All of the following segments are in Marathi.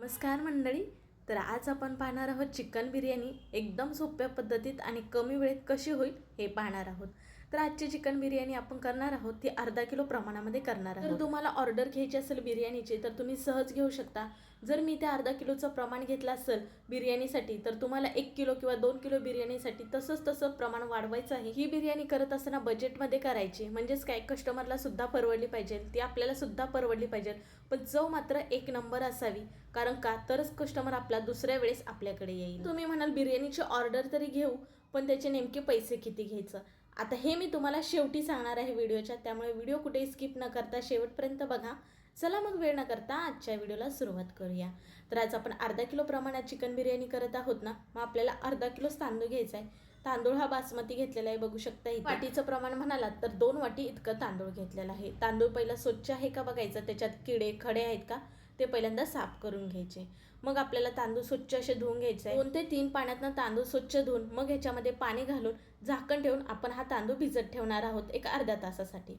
नमस्कार मंडळी तर आज आपण पाहणार आहोत चिकन बिर्याणी. एकदम सोप्या पद्धतीत आणि कमी वेळेत कशी होईल हे पाहणार आहोत. तर आजची चिकन बिर्याणी आपण करणार आहोत ती अर्धा किलो प्रमाणामध्ये करणार आहोत. तर तुम्हाला ऑर्डर घ्यायची असेल बिर्याणीची तर तुम्ही सहज घेऊ शकता. जर मी त्या अर्धा किलोचं प्रमाण घेतलं असेल बिर्याणीसाठी तर तुम्हाला एक किलो किंवा दोन किलो बिर्याणीसाठी तसंच तसं प्रमाण वाढवायचं आहे. ही बिर्याणी करत असताना बजेटमध्ये करायची म्हणजेच काय? कस्टमरला सुद्धा परवडली पाहिजे ती आपल्याला सुद्धा परवडली पाहिजे. पण चव मात्र एक नंबर असावी कारण का? तरच कस्टमर आपला दुसऱ्या वेळेस आपल्याकडे येईल. तुम्ही म्हणाल बिर्याणीची ऑर्डर तरी घेऊ पण त्याचे नेमके पैसे किती घ्यायचं? आता हे मी तुम्हाला शेवटी सांगणार आहे व्हिडिओच्या त्यामुळे व्हिडिओ कुठेही स्किप न करता शेवटपर्यंत बघा. चला मग वेळ न करता आजच्या व्हिडिओला सुरुवात करूया. तर आज आपण अर्धा किलो प्रमाणात चिकन बिर्याणी करत आहोत ना मग आपल्याला अर्धा किलोच तांदूळ घ्यायचा आहे. तांदूळ हा बासमती घेतलेला आहे बघू शकता इथे. वाटीचं प्रमाण म्हणालात तर दोन वाटी इतकं तांदूळ घेतलेलं आहे. तांदूळ पहिला स्वच्छ आहे का बघायचं? त्याच्यात किडे खडे आहेत का? ते पहिल्यांदा साफ करून घ्यायचे. मग आपल्याला तांदूळ स्वच्छ असे धुवून घ्यायचे आहे. दोन ते तीन पाण्यातनं तांदूळ स्वच्छ धुवून मग ह्याच्यामध्ये पाणी घालून झाकण ठेवून आपण हा तांदूळ भिजत ठेवणार आहोत एक अर्ध्या तासासाठी.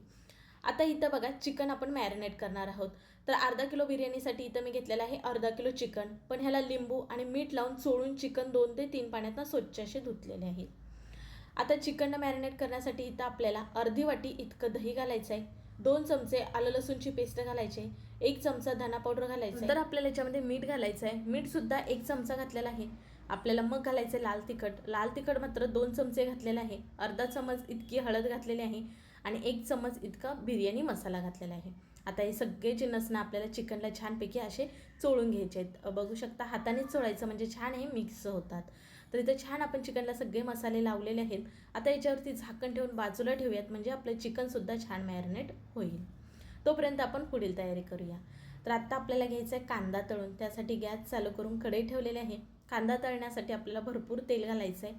आता इथं बघा चिकन आपण मॅरिनेट करणार आहोत. तर अर्धा किलो बिर्याणीसाठी इथं मी घेतलेलं आहे अर्धा किलो चिकन. पण ह्याला लिंबू आणि मीठ लावून चोळून चिकन दोन ते तीन पाण्यातनं स्वच्छ असे धुतलेले आहे. आता चिकन मॅरिनेट करण्यासाठी इथं आपल्याला अर्धी वाटी इतकं दही घालायचं आहे दोन चमचे आलं लसूणची पेस्ट घालायचे एक चमचा धना पावडर घालायचा. तर आपल्याला याच्यामध्ये मीठ घालायचं आहे मीठ सुद्धा एक चमचा घातलेला आहे. आपल्याला मग घालायचं आहे लाल तिखट. लाल तिखट मात्र दोन चमचे घातलेला आहे. अर्धा चमच इतकी हळद घातलेली आहे आणि एक चमच इतका बिर्याणी मसाला घातलेला आहे. आता हे सगळे जे नसणं आपल्याला चिकनला छानपैकी असे चोळून घ्यायचे आहेत. बघू शकता हातानेच चोळायचं म्हणजे छान हे मिक्स होतात. तर इथं छान आपण चिकनला सगळे मसाले लावलेले आहेत. आता याच्यावरती झाकण ठेवून बाजूला ठेवूयात म्हणजे आपलं चिकनसुद्धा छान मॅरिनेट होईल. तोपर्यंत आपण पुढील तयारी करूया. तर आत्ता आपल्याला घ्यायचं आहे कांदा तळून त्यासाठी गॅस चालू करून कढई ठेवलेले आहे. कांदा तळण्यासाठी आपल्याला भरपूर तेल घालायचं आहे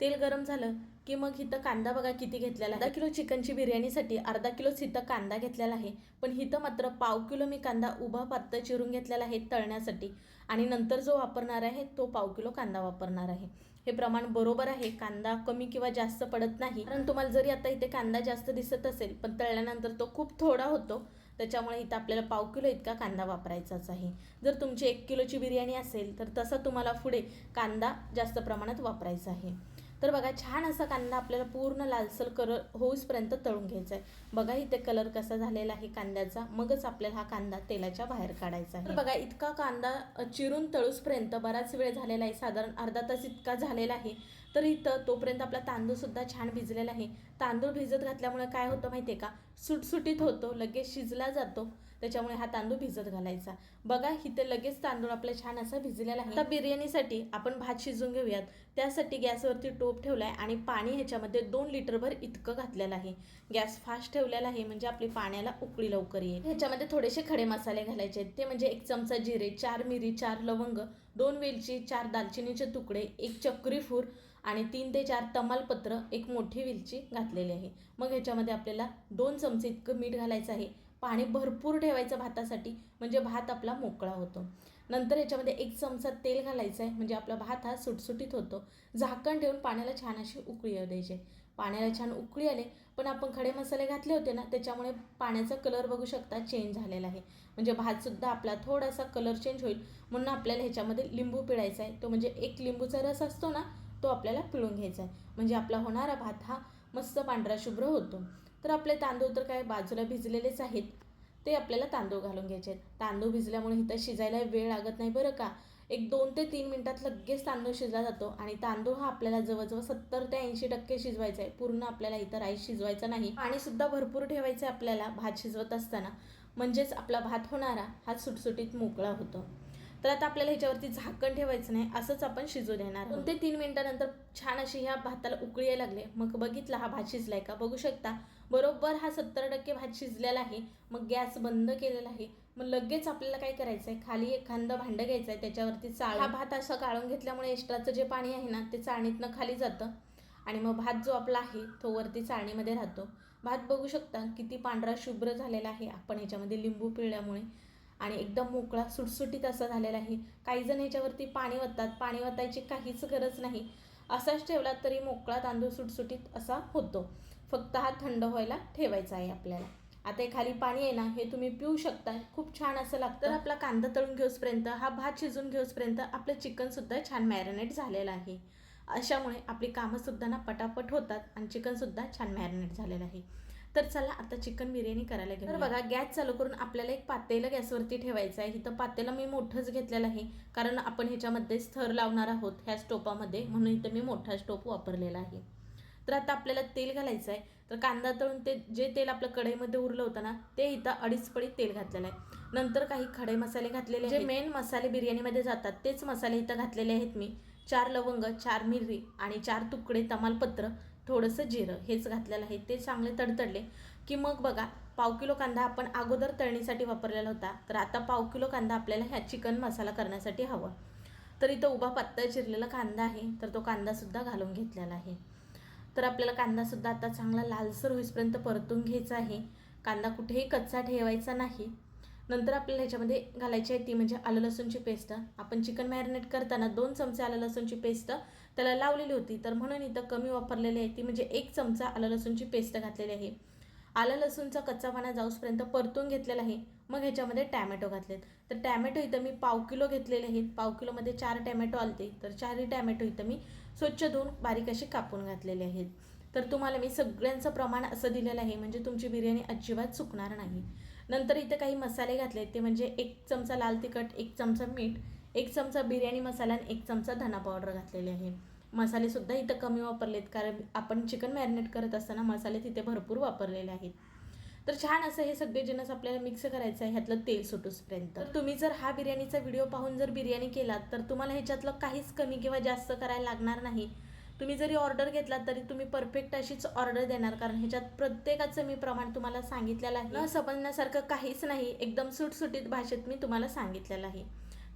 तेल गरम झालं की मग इथं कांदा बघा किती घेतलेला अर्धा किलो चिकनची बिर्याणीसाठी अर्धा किलोच इथं कांदा घेतलेला आहे. पण इथं मात्र पाव किलो मी कांदा उभा पातळ चिरून घेतलेला आहे तळण्यासाठी. आणि नंतर जो वापरणार आहे तो पाव किलो कांदा वापरणार आहे. हे प्रमाण बरोबर आहे. कांदा कमी किंवा जास्त पडत नाही. कारण तुम्हाला जरी आता इथे कांदा जास्त दिसत असेल पण तळल्यानंतर तो खूप थोडा होतो. त्याच्यामुळे इथं आपल्याला पाव किलो इतका कांदा वापरायचाच आहे. जर तुमची एक किलोची बिर्याणी असेल तर तसा तुम्हाला पुढे कांदा जास्त प्रमाणात वापरायचा आहे. तर बघा छान असा कांदा आपल्याला पूर्ण लालसर कलर होऊसपर्यंत तळून घ्यायचा आहे बघा इथे कलर कसा झालेला आहे कांद्याचा. मगच आपल्याला हा कांदा तेलाच्या बाहेर काढायचा आहे. बघा इतका कांदा चिरून तळूसपर्यंत बराच वेळ झालेला आहे. साधारण अर्धा तास इतका झालेला आहे. तर इथं तोपर्यंत आपला तांदूळ सुद्धा छान भिजलेला आहे. तांदूळ भिजत घातल्यामुळे काय होतं माहिती आहे का? सुटसुटीत होतो लगेच शिजला जातो. त्याच्यामुळे हा तांदूळ भिजत घालायचा. बघा इथे लगेच तांदूळ आपला छान असा भिजलेला आहे. आता बिर्याणीसाठी आपण भात शिजून घेऊयात. त्यासाठी गॅसवरती टोप ठेवला आहे आणि पाणी ह्याच्यामध्ये दोन लिटरभर इतकं घातलेलं आहे. गॅस फास्ट ठेवलेला आहे म्हणजे आपली पाण्याला उकळी लवकर येईल. ह्याच्यामध्ये थोडेसे खडे मसाले घालायचे आहेत. ते म्हणजे एक चमचा जिरे चार मिरी चार लवंग दोन वेलची चार दालचिनीचे तुकडे एक चक्री फूर आणि तीन ते चार तमालपत्र एक मोठी वेलची घातलेले आहे. मग ह्याच्यामध्ये आपल्याला दोन चमचे इतकं मीठ घालायचं आहे. पाणी भरपूर ठेवायचं भातासाठी म्हणजे भात आपला मोकळा होतो. नंतर ह्याच्यामध्ये एक चमचा तेल घालायचं आहे म्हणजे आपला भात हा सुटसुटीत होतो. झाकण ठेवून पाण्याला छान अशी उकळी येऊ द्यायची पाण्याला छान उकळी आले पण आपण खडे मसाले घातले होते ना त्याच्यामुळे पाण्याचा कलर बघू शकता चेंज झालेला आहे. म्हणजे भातसुद्धा आपला थोडासा कलर चेंज होईल म्हणून आपल्याला ह्याच्यामध्ये लिंबू पिळायचा आहे. तो म्हणजे एक लिंबूचा रस असतो ना तो आपल्याला पिळून घ्यायचा आहे. म्हणजे आपला होणारा भात हा मस्त पांढरा शुभ्र होतो. तर आपले तांदूळ तर काय बाजूला भिजलेलेच आहेत. ते आपल्याला तांदूळ घालून घ्यायचे आहेत. तांदूळ भिजल्यामुळे इथं शिजायला वेळ लागत नाही बरं का? एक दोन ते तीन मिनटात लगेच तांदूळ शिजला जातो आणि तांदूळ हा आपल्याला जवळजवळ सत्तर ते ऐंशी टक्के शिजवायचा आहे. पूर्ण आपल्याला इथं राईस शिजवायचा नाही. पाणीसुद्धा भरपूर ठेवायचं आहे आपल्याला. भात शिजवत असताना. म्हणजेच आपला भात होणारा हा सुटसुटीत मोकळा होतो. तर आता आपल्याला ह्याच्यावरती झाकण ठेवायचं नाही असंच आपण शिजू देणार दोन ते तीन मिनिटानंतर छान अशी ह्या भाताला उकळी लागले. मग बघितला हा भात शिजलाय का? बघू शकता. बरोबर हा सत्तर टक्के भात शिजलेला आहे. मग गॅस बंद केलेला आहे. मग लगेच आपल्याला काय करायचं आहे खाली एखादं भांडं घ्यायचं आहे त्याच्यावरती चाळ. हा भात असा काढून घेतल्यामुळे एक्स्ट्राचं जे पाणी आहे ना ते चाळणीतनं खाली जातं. आणि मग भात जो आपला आहे तो वरती चाळणीमध्ये राहतो. भात बघू शकता किती पांढरा शुभ्र झालेला आहे. आपण ह्याच्यामध्ये लिंबू पिळल्यामुळे. आणि एकदम मोकळा सुटसुटीत असा झालेला आहे. काही जण ह्याच्यावरती पाणी वतात. पाणी वतायची काहीच गरज नाही. असाच ठेवला तरी मोकळा तांदूळ सुटसुटीत असा होतो. फक्त हा थंड व्हायला ठेवायचा आहे आपल्याला. आता हे खाली पाणी आहे ना हे तुम्ही पिऊ शकता खूप छान असं लागतं. तर आपला कांदा तळून घेऊसपर्यंत हा भात शिजून घेऊसपर्यंत आपलं चिकनसुद्धा छान मॅरिनेट झालेलं आहे. अशामुळे आपली कामंसुद्धा ना पटापट होतात आणि चिकनसुद्धा छान मॅरिनेट झालेलं आहे. तर चला आता चिकन बिर्याणी करायला घेऊ तर बघा गॅस चालू करून आपल्याला एक पातेलं गॅसवरती ठेवायचं आहे. इथं पातेलं मी मोठंच घेतलेलं आहे. कारण आपण ह्याच्यामध्ये थर लावणार आहोत ह्या स्टोपामध्ये. म्हणून इथं मी मोठा स्टोप वापरलेला आहे. तर आता आपल्याला तेल घालायचं आहे. तर कांदा तळून ते जे तेल आपलं कढईमध्ये उरलं होतं ना ते इथं अडीच पडी तेल घातलेलं आहे. नंतर काही खडे मसाले घातलेले जे मेन मसाले बिर्याणीमध्ये जातात तेच मसाले इथं घातलेले आहेत मी. चार लवंग चार मिरी आणि चार तुकडे तमालपत्र. थोडंसं जिरं हेच घातलेलं आहे. ते चांगले तडतडले की मग बघा पाव किलो कांदा आपण अगोदर तळणीसाठी वापरलेला होता. तर आता पाव किलो कांदा आपल्याला ह्या चिकन मसाला करण्यासाठी हवा. तर इथं उभा पातळ चिरलेला कांदा आहे. तर तो कांदासुद्धा घालून घेतलेला आहे. तर आपल्याला कांदासुद्धा आता चांगला लालसर होईपर्यंत परतून घ्यायचा आहे. कांदा कुठेही कच्चा ठेवायचा नाही. नंतर आपल्याला ह्याच्यामध्ये घालायची आहे ती म्हणजे आलं लसूणची पेस्ट. आपण चिकन मॅरिनेट करताना दोन चमचे आलं लसूणची पेस्ट त्याला लावलेली होती. तर म्हणून इथं कमी वापरलेली आहे ती म्हणजे एक चमचा आलं लसूणची पेस्ट घातलेली आहे. आलं लसूणचा कच्चापणा जाऊसपर्यंत परतून घेतलेला आहे. मग ह्याच्यामध्ये टॅमॅटो घातलेत. तर टॅमॅटो इथं मी पाव किलो घेतलेले आहेत. पाव किलोमध्ये चार टॅमॅटो आलते. तर चारही टॅमॅटो इथं मी स्वच्छ धुवून बारीक असे कापून घातलेले आहेत. तर तुम्हाला मी सगळ्यांचं प्रमाण असं दिलेलं आहे. म्हणजे तुमची बिर्याणी अजिबात चुकणार नाही. नंतर इथं काही मसाले घातले ते म्हणजे एक चमचा लाल तिखट एक चमचा मीठ एक चमचा बिर्याणी मसाला आणि एक चमचा धना पावडर घातलेले आहे. मसालेसुद्धा इथं कमी वापरलेत कारण आपण चिकन मॅरिनेट करत असताना मसाले तिथे भरपूर वापरलेले आहेत. तर छान असं हे सगळे जिनस आपल्याला मिक्स करायचं आहे ह्यातलं तेल सुटूसपर्यंत. तर तुम्ही जर हा बिर्याणीचा व्हिडिओ पाहून जर बिर्याणी केलात तर तुम्हाला ह्याच्यातलं काहीच कमी किंवा जास्त करायला लागणार नाही. तुम्ही जरी ऑर्डर घेतलात तरी तुम्ही परफेक्ट अशीच ऑर्डर देणार कारण ह्याच्यात प्रत्येकाचं मी प्रमाण तुम्हाला सांगितलेलं आहे. न समजण्यासारखं काहीच नाही एकदम सुटसुटीत भाषेत मी तुम्हाला सांगितलेलं आहे.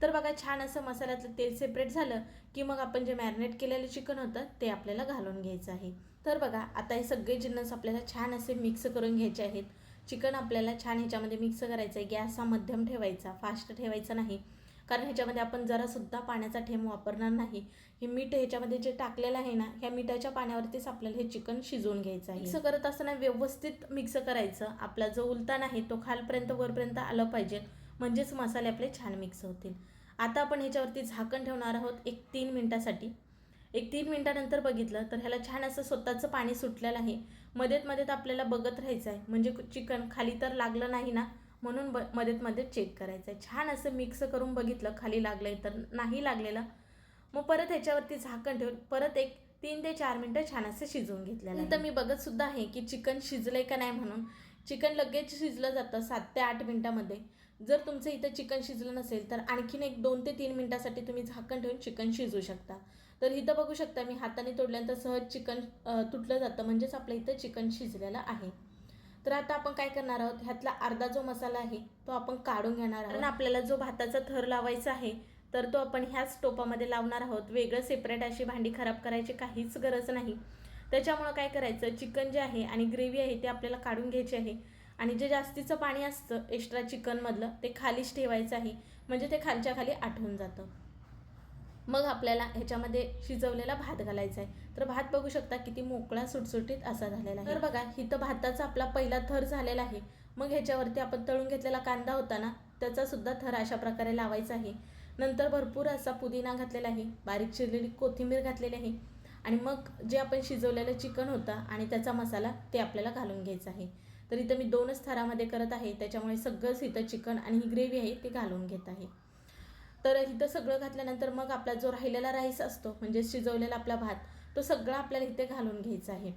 तर बघा छान असं मसाल्यातलं तेल सेपरेट झालं की मग आपण जे मॅरिनेट केलेलं चिकन होतं ते आपल्याला घालून घ्यायचं आहे. तर बघा आता हे सगळे जिन्नस आपल्याला छान असे मिक्स करून घ्यायचे आहेत. चिकन आपल्याला छान ह्याच्यामध्ये मिक्स करायचं आहे. गॅस हा मध्यम ठेवायचा फास्ट ठेवायचा नाही. कारण ह्याच्यामध्ये आपण जरासुद्धा पाण्याचा ठेम वापरणार नाही. हे मीठ ह्याच्यामध्ये जे टाकलेलं आहे ना ह्या मिठाच्या पाण्यावरतीच आपल्याला हे चिकन शिजवून घ्यायचं आहे. मिक्स करत असताना व्यवस्थित मिक्स करायचं. आपला जो उलतान आहे तो खालपर्यंत वरपर्यंत आलं पाहिजे. म्हणजेच मसाले आपले छान मिक्स होतील. आता आपण ह्याच्यावरती झाकण ठेवणार आहोत एक तीन मिनटासाठी. एक तीन मिनटानंतर बघितलं तर ह्याला छान असं स्वतःचं पाणी सुटलेलं आहे. मध्येत मध्येत आपल्याला बघत राहायचं आहे म्हणजे चिकन खाली तर लागलं नाही ना म्हणून ब मध्येत मध्ये चेक करायचं आहे छान असं मिक्स करून बघितलं खाली लागलं आहे तर नाही लागलेलं. मग परत ह्याच्यावरती झाकण ठेवून परत एक तीन ते चार मिनटं छान असं शिजवून घेतलेलं तर मी बघत सुद्धा आहे की चिकन शिजलंय का नाही म्हणून. चिकन लगेच शिजलं जातं सात ते आठ मिनटामध्ये. जर तुमचं इथं चिकन शिजलं नसेल तर आणखीन एक दोन ते तीन मिनटासाठी तुम्ही झाकण ठेवून चिकन शिजू शकता. तर इथं बघू शकता मी हाताने तोडल्यानंतर सहज चिकन तुटलं जातं म्हणजेच आपलं इथं चिकन शिजलेलं आहे. तर आता आपण काय करणार आहोत? ह्यातला अर्धा जो मसाला आहे तो आपण काढून घेणार आहोत. आपल्याला जो भाताचा थर लावायचा आहे तर तो आपण ह्याच टोपामध्ये लावणार आहोत. वेगळं सेपरेट अशी भांडी खराब करायची काहीच गरज नाही. त्याच्यामुळं काय करायचं? चिकन जे आहे आणि ग्रेव्ही आहे ते आपल्याला काढून घ्यायची आहे. आणि जे जास्तीचं पाणी असतं एक्स्ट्रा चिकनमधलं ते खालीच ठेवायचं आहे. म्हणजे ते खालच्या खाली आठवून जातं. मग आपल्याला ह्याच्यामध्ये शिजवलेला भात घालायचा आहे. तर भात बघू शकता किती मोकळा सुटसुटीत असा झालेला आहे. तर बघा इथं भाताचा आपला पहिला थर झालेला आहे. मग ह्याच्यावरती आपण तळून घेतलेला कांदा होता ना त्याचा सुद्धा थर अशा प्रकारे लावायचा आहे. नंतर भरपूर असा पुदिना घातलेला आहे. बारीक चिरलेली कोथिंबीर घातलेली आहे. आणि मग जे आपण शिजवलेलं चिकन होतं आणि त्याचा मसाला ते आपल्याला घालून घ्यायचा आहे. तर इथं मी दोनच थरामध्ये करत आहे. त्याच्यामुळे सगळंच इथं चिकन आणि ही ग्रेव्ही आहे ते घालून घेत आहे. तर इथं सगळं घातल्यानंतर मग आपला जो राहिलेला राईस असतो म्हणजे शिजवलेला आपला भात तो सगळा आपल्याला इथे घालून घ्यायचा आहे.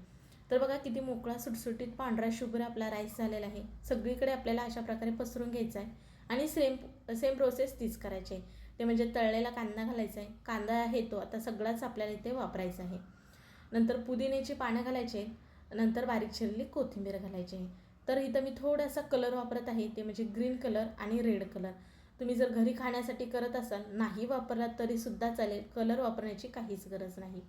तर बघा किती मोकळा सुटसुटीत पांढरा शुभ्र आपला राईस झालेला आहे. सगळीकडे आपल्याला अशा प्रकारे पसरून घ्यायचा आहे. आणि सेम सेम प्रोसेस तीच करायची आहे. ते म्हणजे तळलेला कांदा घालायचा आहे. कांदा आहे तो. आता सगळाच आपल्याला इथे वापरायचा आहे. नंतर पुदिन्याची पानं घालायचे नंतर बारीक चिरलेली कोथिंबीर घालायची आहे. तर इथं मी थोडासा कलर वापरत आहे. ते म्हणजे ग्रीन कलर आणि रेड कलर तुम्ही जर घरी खाण्यासाठी करत असाल नाही वापरलात तरीसुद्धा चालेल. कलर वापरण्याची काहीच गरज नाही.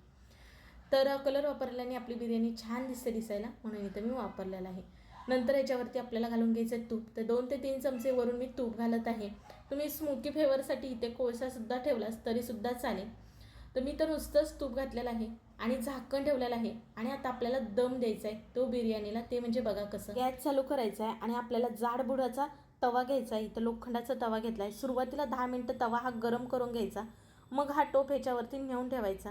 तर कलर वापरल्याने आपली बिर्याणी छान दिसते दिसायला. म्हणून इथं मी वापरलेला आहे. नंतर याच्यावरती आपल्याला घालून घ्यायचं आहे तूप. तर दोन ते तीन चमचे वरून मी तूप घालत आहे. तुम्ही स्मोकी फ्लेवरसाठी इथे कोळसासुद्धा ठेवलास तरीसुद्धा चालेल. तर मी तर नुसतंच तूप घातलेलं आहे आणि झाकण ठेवलेलं आहे आणि आता आपल्याला दम द्यायचा आहे तो बिर्याणीला ते म्हणजे बघा कसं. गॅस चालू करायचा आहे आणि आपल्याला जाड बुडाचा तवा घ्यायचा आहे इथं लोखंडाचा तवा घेतला आहे सुरुवातीला दहा मिनटं तवा हा गरम करून घ्यायचा. मग हा टोप ह्याच्यावरती नेऊन ठेवायचा.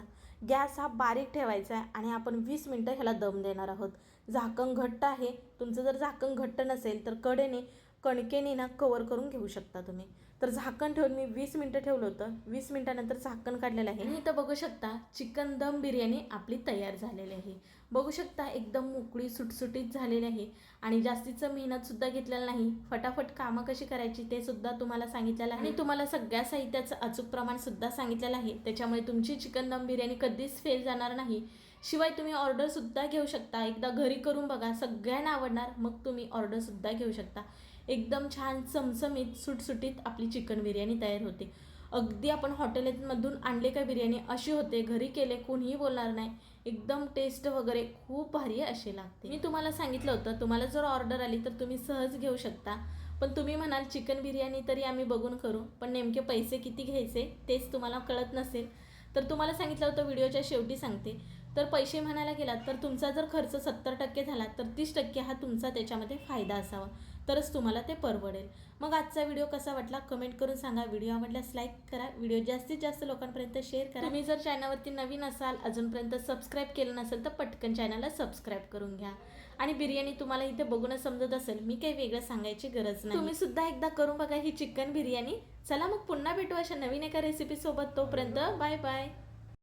गॅस हा बारीक ठेवायचा आहे आणि आपण वीस मिनटं ह्याला दम देणार आहोत. झाकण घट्ट आहे तुमचं जर झाकण घट्ट नसेल तर कडेने कणकेने ना कवर करून घेऊ शकता तुम्ही. तर झाकण ठेवून मी वीस मिनटं ठेवलं होतं. वीस मिनटानंतर झाकण काढलेलं आहे. आणि इथं बघू शकता चिकन दम बिर्याणी आपली तयार झालेली आहे. बघू शकता एकदम मोकळी सुटसुटीत झालेली आहे. आणि जास्तीचं मेहनतसुद्धा घेतलेलं नाही. फटाफट कामं कशी करायची ते सुद्धा तुम्हाला सांगितलेलं आहे. आणि तुम्हाला सगळ्या साहित्याचं अचूक प्रमाण सुद्धा सांगितलेलं आहे. त्याच्यामुळे तुमची चिकन दम बिर्याणी कधीच फेल जाणार नाही. शिवाय तुम्ही ऑर्डरसुद्धा घेऊ शकता. एकदा घरी करून बघा सगळ्यांना आवडणार मग तुम्ही ऑर्डरसुद्धा घेऊ शकता. एकदम छान चमचमीत सुटसुटीत आपली चिकन बिर्याणी तयार होते. अगदी आपण हॉटेलमधून आणले का बिर्याणी अशी होते. घरी केले कोणीही बोलणार नाही. एकदम टेस्ट वगैरे खूप भारी अशी लागते. मी तुम्हाला सांगितलं होतं तुम्हाला जर ऑर्डर आली तर तुम्ही सहज घेऊ शकता. पण तुम्ही म्हणाल चिकन बिर्याणी तरी आम्ही बघून करू. पण नेमके पैसे किती घ्यायचे तेच तुम्हाला कळत नसेल. तर तुम्हाला सांगितलं होतं व्हिडिओच्या शेवटी सांगते. तर पैसे म्हणायला गेलात तर तुमचा जर खर्च सत्तर टक्के झाला तर तीस टक्के हा तुमचा त्याच्यामध्ये फायदा असावा. तरच तुम्हाला ते परवडेल. मग आजचा व्हिडिओ कसा वाटला? कमेंट करून सांगा. व्हिडिओ आवडल्यास लाईक करा. व्हिडिओ जास्तीत जास्त लोकांपर्यंत शेअर करा. तुम्ही जर चॅनलवरती नवीन असाल अजूनपर्यंत सबस्क्राईब केलं नसेल तर पटकन चॅनलला सबस्क्राईब करून घ्या. आणि बिर्याणी तुम्हाला इथे बघूनच समजत असेल मी काही वेगळं सांगायची गरज नाही. तुम्ही सुद्धा एकदा करून बघा ही चिकन बिर्याणी. चला मग पुन्हा भेटू अशा नवीन एका रेसिपी सोबत. तोपर्यंत बाय बाय